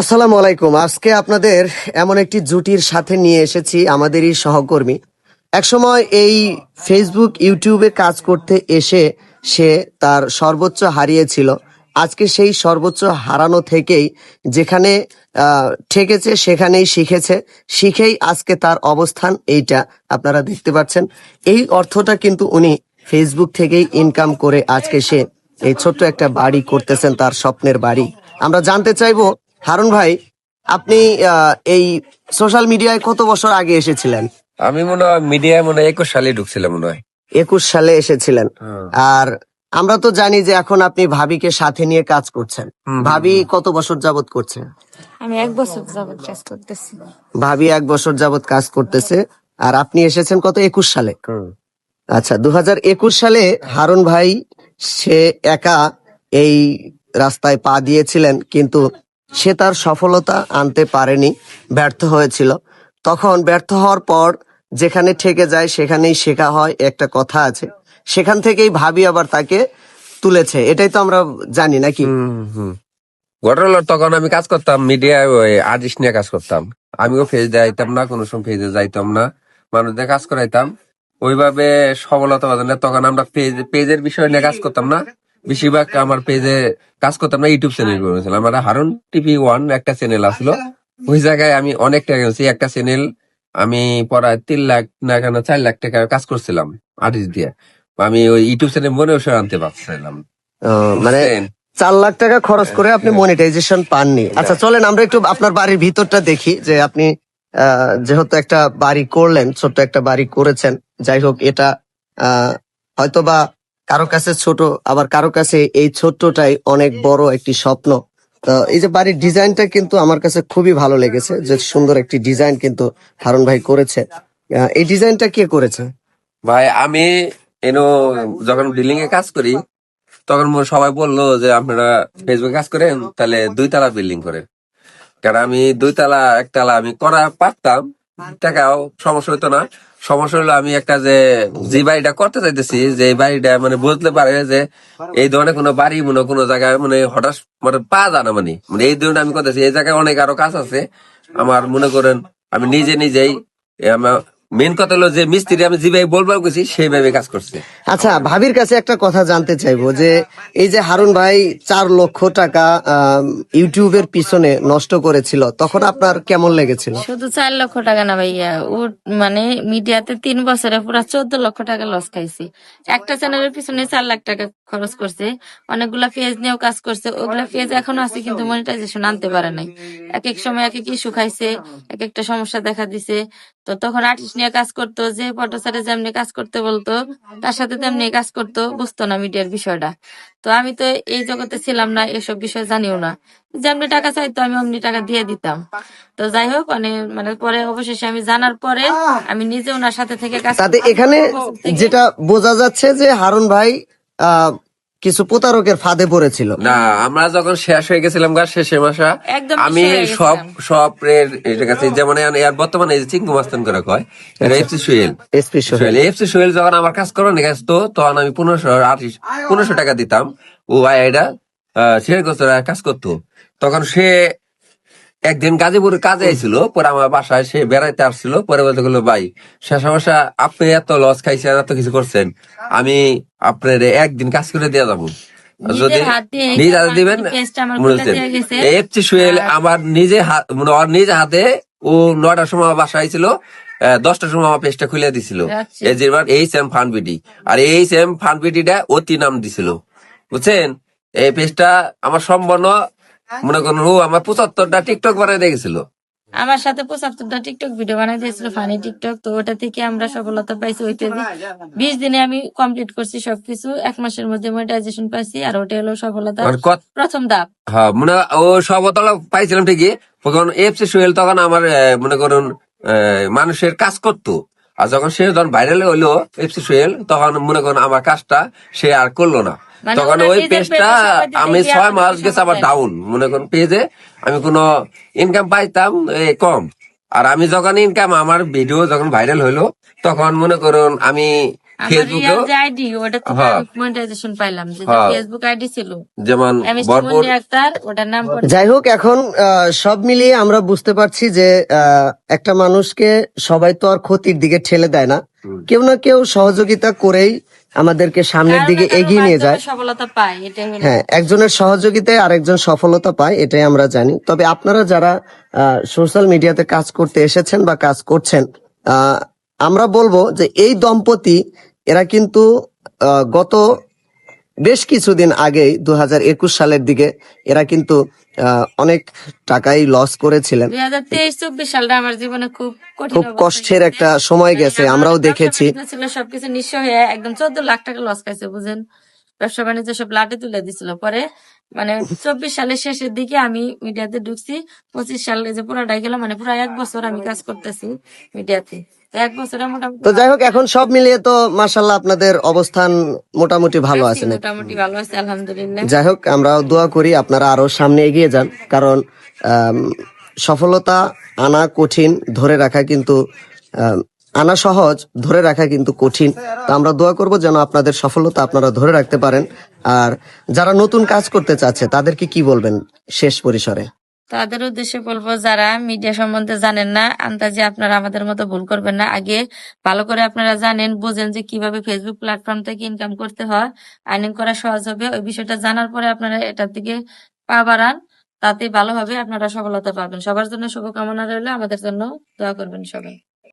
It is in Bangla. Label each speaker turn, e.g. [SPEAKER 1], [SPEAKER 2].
[SPEAKER 1] আসসালামু আলাইকুম। আজকে আপনাদের এমন একটি জুটির সাথে নিয়ে এসেছি আমাদেরই সহকর্মী। একসময় এই ফেসবুক ইউটিউবে কাজ করতে এসে সে তার সর্বোচ্চ হারিয়েছিল। আজকে সেই সর্বোচ্চ হারানো থেকেই যেখানে ঠেকেছে সেখানেই শিখেছে। শিখেই আজকে তার অবস্থান এইটা আপনারা দেখতে পাচ্ছেন। এই অর্থটা কিন্তু উনি ফেসবুক থেকেই ইনকাম করে আজকে সে এই ছোট্ট একটা বাড়ি করতেছেন, তার স্বপ্নের বাড়ি। আমরা জানতে চাইব হারুন ভাই আপনি আহ, এই সোশ্যাল মিডিয়ায় কত বছর আগে এসেছিলেন?
[SPEAKER 2] আমি মনে হয় মিডিয়ায় মনে হয় একুশ সালে ঢুকছিলাম মনে হয়।
[SPEAKER 1] একুশ সালে এসেছিলেন। আর আমরা তো জানি যে এখন আপনি ভাবিকে সাথে নিয়ে কাজ করছেন। ভাবি কত বছর যাবত করছে?
[SPEAKER 3] আমি এক বছর যাবত কাজ করতেছি।
[SPEAKER 1] ভাবি এক বছর যাবত কাজ করতেছে। আর আপনি এসেছেন কত? একুশ সালে। আচ্ছা দু হাজার একুশ সালে হারুন ভাই সে একা এই রাস্তায় পা দিয়েছিলেন কিন্তু সে তার সফলতা আনতে পারেনি, ব্যর্থ হয়েছিল। তখন ব্যর্থ হওয়ার পর যেখানে ঠেকে যায় সেখানেই শেখা হয়, একটা কথা আছে। সেখান থেকেই ভাবি আবার তাকে তুলেছে। এটাই তো আমরা জানি, নাকি?
[SPEAKER 2] ঘটনা তখন আমি কাজ করতাম মিডিয়ায় আর্টিস্ট নিয়ে কাজ করতাম। আমিও ফেজ যাইতাম না, কোনো সময় ফেজে যাইতাম না। মানুষদের কাজ করাইতাম। ওইভাবে সফলতা তখন আমরা পেজ পেজের বিষয় নিয়ে কাজ করতাম না। বেশিরভাগ আমার পেজে কাজ করতাম না ইউটিউব চ্যানেল করেছিলাম আমার হারুন টিভি ওয়ান একটা চ্যানেল আসলো। ওই জায়গায় আমি অনেক টাকা গেছি। একটা চ্যানেল আমি পড়ায় তিন লাখ না কেন চার লাখ টাকা কাজ করছিলাম আর্টিস্ট দিয়ে। আমি ওই ইউটিউব চ্যানেল মনে বসে আনতে পারছিলাম।
[SPEAKER 1] আহ, মানে চার লাখ টাকা খরচ করে আপনি মনিটাইজেশন পাননি। আচ্ছা চলেন আমরা একটু আপনার বাড়ির ভিতরটা দেখি যে আপনি আহ, যেহেতু একটা বাড়ি করলেন ছোট্ট একটা বাড়ি করেছেন যাই হোক এটা আহ, হয়তোবা কারও কাছে ছোট, আবার কারও কাছে এই ছোট্টটাই অনেক বড় একটি স্বপ্ন। তো এই যে বাড়ির ডিজাইনটা কিন্তু আমার কাছে খুবই ভালো লেগেছে, যে সুন্দর একটি ডিজাইন কিন্তু হারুন ভাই করেছে। এই ডিজাইনটা কে করেছে?
[SPEAKER 2] ভাই, আমি এনো যখন বিল্ডিং এ কাজ করি, তখন সবাই বলল যে, আপনারা ফেসবুকে কাজ করেন, তাহলে দুই তালা বিল্ডিং করেন। কারণ আমি দুই তালা একতলা আমি করা পারতাম, টাকাও সমস্যা হতো না। সমস্যা হলো আমি একটা যে যে বাড়িটা করতে চাইতেছি, যে বাড়িটা মানে বুঝতে পারে যে এই ধরনের কোনো বাড়ি মনে কোনো জায়গায় মানে হঠাৎ মানে পা জানা মানে। মানে এই ধরনের আমি করতেছি, এই জায়গায় অনেক আরও কাজ আছে। আমার মনে করেন আমি নিজে নিজেই মেন কথা হলো যে মিস্ত্রি আমি যেভাবে বলবার গেছি সেইভাবে কাজ করছে।
[SPEAKER 1] আচ্ছা ভাবির কাছে একটা কথা জানতে চাইব যে এই যে হারুন ভাই চার লক্ষ টাকা ইউটিউবের পিছনে নষ্ট করেছিল তখন আপনার কেমন লেগেছিল?
[SPEAKER 3] শুধু চার লক্ষ টাকা না ভাইয়া ও মানে মিডিয়াতে তিন বছরে পুরো চোদ্দ লক্ষ টাকা লস খাইছি। একটা চ্যানেলের পিছনে চার লাখ টাকা খরচ করছে অনেকগুলা পেজ নিয়েও কাজ করছে ওগুলা পেজ এখনও আছে কিন্তু মনিটাইজেশন আনতে পারে নাই। এক এক সময় এক এক ইস্যু খাইছে এক একটা সমস্যা দেখা দিছে তো তখন আর্টিস্ট নিয়ে কাজ করতো যে পটাসারে যেমনি কাজ করতে বলতো তার সাথে তেমনি কাজ করতো বুঝতো না মিডিয়ার বিষয়টা। তো আমি তো এই জগতে ছিলাম না এসব বিষয় জানিও না। যেমনি টাকা চাইতো আমি অমনি টাকা দিয়ে দিতাম। তো যাই হোক মানে মানে পরে অবশেষে আমি জানার পরে আমি নিজে ওনার সাথে থেকে কাজ
[SPEAKER 1] তাতে এখানে যেটা বোঝা যাচ্ছে যে হারুন ভাই আহ, কিছু প্রতারকের ফাঁদে পড়েছিল।
[SPEAKER 2] না আমরা যখন শেষ হয়ে গেছিলাম গা শেষে মাসা
[SPEAKER 3] একদম
[SPEAKER 2] আমি
[SPEAKER 3] শেষ হয়ে
[SPEAKER 2] সব
[SPEAKER 3] গেছিলাম।
[SPEAKER 2] সব এর এটা কাছে যেমন এখন এর বর্তমানে এই যে চিঙ্কু মাস্তান করে কয় এটা FC Suel
[SPEAKER 1] SP
[SPEAKER 2] Sohel. FC Sohel যখন আমার কাজ করো নিয়ে তো তখন আমি পনেরোশো আটিশ পনেরোশো টাকা দিতাম। ও ভাই এটা শেয়ার করতো কাজ করতো। তখন সে একদিন গাজীপুরে কাজে আইছিল পরে আমার বাসায় সে বেড়াইতে আসছিল পরে বলতে গেলো ভাই শেষ সমস্যা আপনি এত লস খাইছেন এত কিছু করছেন আমি আপনার একদিন কাজ করে দিয়ে যাব। যদি নিজ হাতে দিবেন
[SPEAKER 3] আমার
[SPEAKER 2] নিজে হাত মানে নিজ হাতে ও নয়টার সময় আমার বাসায় ছিল দশটার সময় আমার পেজটা খুলে দিছিল।
[SPEAKER 3] আচ্ছা।
[SPEAKER 2] H M R H M ফানবিডিটা অতি নাম দিছিল। বুঝছেন? এই পেজটা আমার সম্পূর্ণ মনে করুন ও আমার পঁচাত্তরটা টিকটক বানাই দেখেছিল
[SPEAKER 3] আমার সাথে পঁচাত্তরটা টিকটক ভিডিও বানাই দিয়েছিল ফানি টিকটক তো ওটা থেকে আমরা সফলতা পাইছি ওই পেজে বিশ দিনে আমি কমপ্লিট করছি সবকিছু এক মাসের মধ্যে মনিটাইজেশন পাইছি আর ওটা হলো সফলতা প্রথম ধাপ।
[SPEAKER 2] হ্যাঁ মনে ও সবতলা পাইছিলাম ঠিকই তখন এফসি সোহেল তখন আমার মনে করুন মানুষের কাজ করতো। আর যখন সে যখন ভাইরাল হইল এফসি সোহেল তখন মনে করুন আমার কাজটা সে আর করল না। তখন ওই পেজটা আমি ছয় মাস গেছে আবার ডাউন মনে করুন পেজে আমি কোনো ইনকাম পাইতাম কম। আর আমি যখন ইনকাম আমার ভিডিও যখন ভাইরাল হইল তখন মনে করুন আমি হ্যাঁ।
[SPEAKER 3] মনিটাইজেশন পাইলাম যে
[SPEAKER 2] হ্যাঁ।
[SPEAKER 3] ফেসবুক আইডি ছিল।
[SPEAKER 2] যেমন
[SPEAKER 3] আমি
[SPEAKER 2] ভরপুর
[SPEAKER 3] সুমন আক্তার ওটার নাম পড়ে
[SPEAKER 1] যাই হোক এখন আহ, সব মিলিয়ে আমরা বুঝতে পারছি যে আহ, একটা মানুষকে সবাই তো আর ক্ষতির দিকে ঠেলে দেয় না। কেউ না কেউ সহযোগিতা করেই আমাদেরকে সামনের দিকে এগিয়ে নিয়ে যায়।
[SPEAKER 3] সফলতা পায়
[SPEAKER 1] হ্যাঁ একজনের সহযোগিতায় আরেকজন সফলতা পায় এটাই আমরা জানি। তবে আপনারা যারা সোশ্যাল মিডিয়াতে কাজ করতে এসেছেন বা কাজ করছেন আহ, আমরা বলব যে এই দম্পতি এরা কিন্তু আহ, গত বেশ কিছুদিন আগেই দু হাজার একুশ সালের দিকে এরা কিন্তু আহ, অনেক টাকাই লস করেছিলেন।
[SPEAKER 3] তেইশ চব্বিশ সালটা আমার জীবনে খুব
[SPEAKER 1] খুব কষ্টের একটা সময় গেছে আমরাও দেখেছি।
[SPEAKER 3] সবকিছু নিঃস্ব হয়ে একদম চোদ্দ লাখ টাকা লস খাইছে বুঝেন? ব্যবসা বাণিজ্য সব লাটে তুলে দিছিল। পরে মানে চব্বিশ সালের শেষের দিকে আমি মিডিয়াতে ঢুকছি। পঁচিশ সালে যে পুরাটাই গেল মানে পুরো এক বছর আমি কাজ করতেছি মিডিয়াতে। তো
[SPEAKER 1] যাই হোক এখন সব মিলিয়ে তো মাসাল্লাহ আপনাদের অবস্থান মোটামুটি ভালো
[SPEAKER 3] আছে মোটামুটি ভালো আছে আলহামদুলিল্লাহ।
[SPEAKER 1] যাই হোক আমরা দোয়া করি আপনারা আরও সামনে এগিয়ে যান। কারণ সফলতা আনা কঠিন ধরে রাখা কিন্তু আনা সহজ, ধরে রাখা কিন্তু কঠিন। তো আমরা দোয়া করব যেন আপনাদের সফলতা আপনারা ধরে রাখতে পারেন। আর যারা নতুন কাজ করতে চাচ্ছে, তাদেরকে কি বলবেন শেষ পরিসরে?
[SPEAKER 3] তাদের উদ্দেশ্যে বলব, যারা মিডিয়া সম্বন্ধে জানেন না, আন্দাজে আপনারা আমাদের মতো ভুল করবেন না। আগে ভালো করে আপনারা জানেন, বুঝেন যে কীভাবে ফেসবুক প্ল্যাটফর্ম থেকে ইনকাম করতে হয় আর্নিং করা সহজ হবে। ওই বিষয়টা জানার পরে আপনারা এটার দিকে পা বাড়ান, তাতে ভালো হবে, আপনারা সফলতা পাবেন। সবার জন্য শুভকামনা রইল। আমাদের জন্য দোয়া করবেন সবাই।